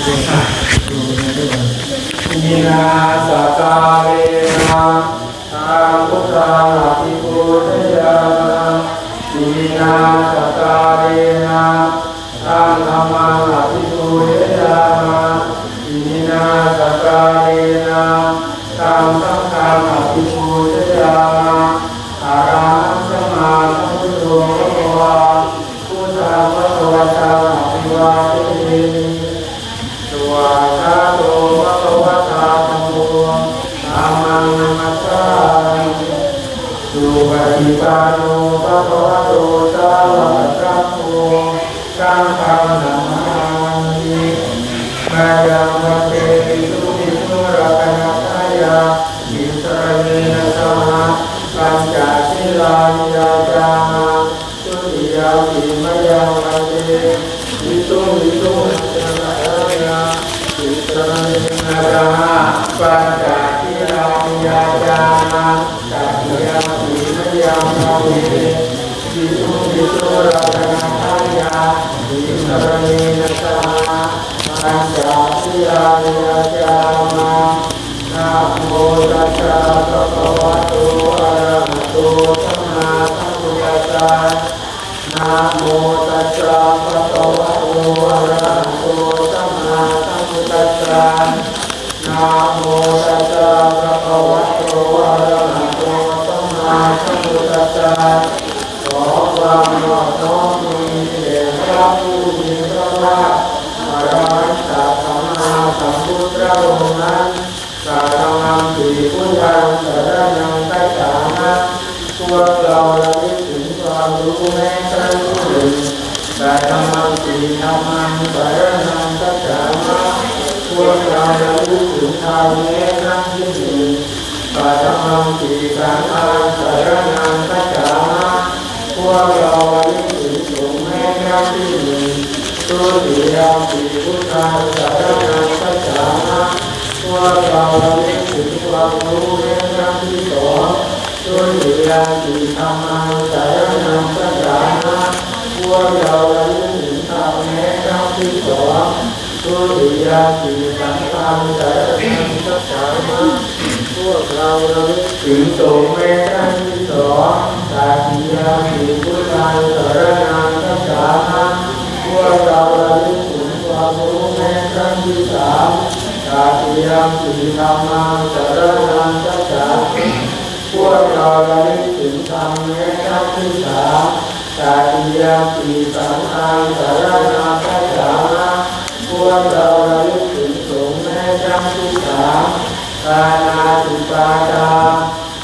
มินาสกาเลนะทางพุทธาภิปุตยาอิมินาสกาเลนะทางธรรมา มายังวั นเตปิสุปิสุระกนัตายาอิสสมะปัญจศีลานามาสุติยาปิมยังวันเตวิสุวิสุนะนะยาอิสระเนนะสมะปัญจศีลานิยาจามตยาปิมยังวันเตวิสุวิสุระนามะปัจศีลานิยาจามานะโมตัสสะภะคะวะโตอะระหะโตสัมมาสัมพุทธัสสะนะโมตัสสะภะคะวะโตอะระหะโตสัมมาสัมพุทธัสสะนะโมตัสสะภะคะวะโตอะระหะโตสัมมาสัมพุทธัสสะขอความนอบน้อมมีแด่พระผู้มีพระภาคอรหันตสัมมา สัมพุทธองค์นั้นสารังสีพุทธังสารนังกัจฉานะพวกเราระลึกถึงความรู้แม้ครั้งหนึ่งสารังสีธรรมังสารนังกัจฉานะพวกเราระลึกถึงธรรมแม้ครั้งที่หนึ่งสารังสีสังฆังสารนังกัจฉานะพวกเราระลึกถึงสงฆ์แม้ครั้งที่หนึ่ง ตุติยมปีพุทธังสารนังกัจฉานะพวกเราระลึกถึงความรู้ในครั้งที่สองด้วยเหตุที่ทำมาสารนังสัจจานะพวกเราระลึกถึงธรรมในครั้งที่สองด้วยเหตุที่สังฆังสารนังสัจจานะพวกเราระลึกถึงสงฆ์ในครั้งที่สองสาธิยาสีพุทธังสารนังสัจจานะพวกเราระลึกถึงความรู้ในครั้งที่สามสาธิยังสีธรรมังสารนังสัจจาพวกเราระลึกถึงธรรมแม้ครั้งที่สามสาธิยังสีสังฆังสารนังสัจจาพวกเราระลึกถึงสงฆ์แม้ครั้งที่สามกานาติปาตา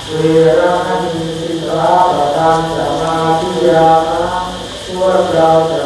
เวรมณีสิกขาปะทังสมาธิยามะพวกเราจะ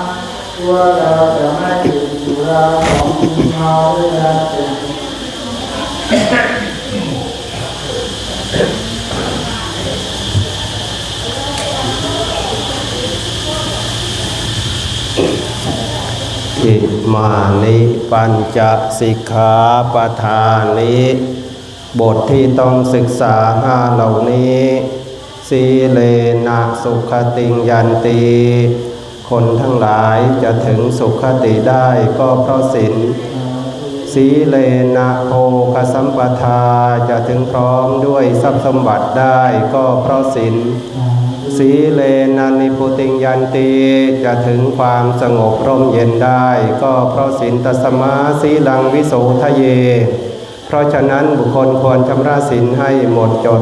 สิมาธิยามะพวกเราจะไม่ละขโมยตาเวสุนิสาจาราเวรมณีสิกขาปะทังสมาธิยามะพวกเราจสิกขาปทาธิยามะพวกเราจะไม่ดื่มสุราของมึนเมาด้วยยาเสพติดอิมานิปัญจสิกขาปทานิบทที่ต้องศึกษาห้าเหล่านี้สีเลนะสุขติงยันตี คนทั้งหลายจะถึงสุขติได้ก็เพราะศีลสีเลนะโภคสัมปทาจะถึงพร้อมด้วยทรัพย์สมบัติได้ก็เพราะศีลสีเลนะนิพุติงยันตีจะถึงความสงบร่มเย็นได้ ก็เพราะสินตสมาสีลังวิโสทะเย เพราะฉะนั้นบุคคลควรชำระสินให้หมดจด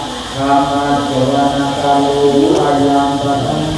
สัพเพจั